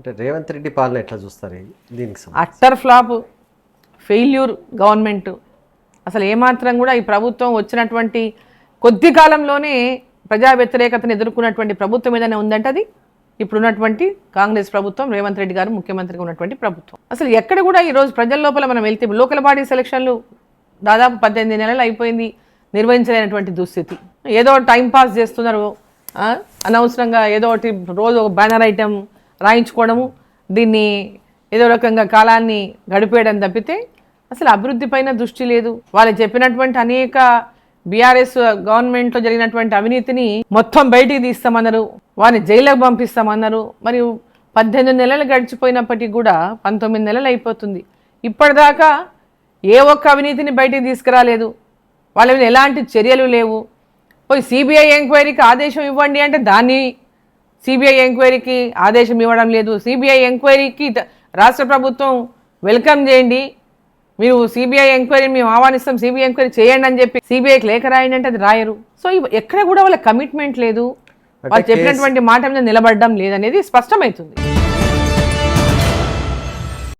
అంటే రేవంత్ రెడ్డి పాలన ఎట్లా చూస్తారు? దీనికి అట్టర్ ఫ్లాప్ ఫెయిల్యూర్ గవర్నమెంట్. అసలు ఏమాత్రం కూడా ఈ ప్రభుత్వం వచ్చినటువంటి కొద్ది కాలంలోనే ప్రజా వ్యతిరేకతను ఎదుర్కొన్నటువంటి ప్రభుత్వం ఏదైనా ఉందంటే అది ఇప్పుడున్నటువంటి కాంగ్రెస్ ప్రభుత్వం రేవంత్ రెడ్డి గారు ముఖ్యమంత్రిగా ఉన్నటువంటి ప్రభుత్వం. అసలు ఎక్కడ కూడా ఈరోజు ప్రజల లోపల మనం వెళ్తే లోకల్ బాడీ సెలక్షన్లు దాదాపు పద్దెనిమిది నెలలు అయిపోయింది నిర్వహించలేనటువంటి దుస్థితి. ఏదో టైం పాస్ చేస్తున్నారు అనవసరంగా ఏదో ఒకటి రోజు ఒక బ్యానర్ ఐటెం రాయించుకోవడము దీన్ని ఏదో రకంగా కాలాన్ని గడిపేయడం తప్పితే అసలు అభివృద్ధి పైన దృష్టి లేదు. వాళ్ళు చెప్పినటువంటి అనేక బీఆర్ఎస్ గవర్నమెంట్లో జరిగినటువంటి అవినీతిని మొత్తం బయటికి తీస్తామన్నారు వారిని జైలుకు పంపిస్తామన్నారు. మరియు పద్దెనిమిది నెలలు గడిచిపోయినప్పటికీ కూడా పంతొమ్మిది నెలలు అయిపోతుంది. ఇప్పటిదాకా ఏ ఒక్క అవినీతిని బయటికి తీసుకురాలేదు. వాళ్ళ మీద ఎలాంటి చర్యలు లేవు. పోయి సిబిఐ ఎంక్వైరీకి ఆదేశం ఇవ్వండి అంటే దాన్ని సిబిఐ ఎంక్వైరీకి ఆదేశం ఇవ్వడం లేదు. సిబిఐ ఎంక్వైరీకి రాష్ట్ర ప్రభుత్వం వెల్కమ్ చేయండి. మీరు సిబిఐ ఎంక్వైరీ మేము ఆహ్వానిస్తాం. సిబిఐ ఎంక్వైరీ చేయండి అని చెప్పి సిబిఐకి లేఖ రాయండి అంటే అది రాయరు. సో ఎక్కడ కూడా వాళ్ళ కమిట్మెంట్ లేదు. వాళ్ళు చెప్పినటువంటి మాట మీద నిలబడడం లేదనేది స్పష్టమవుతుంది.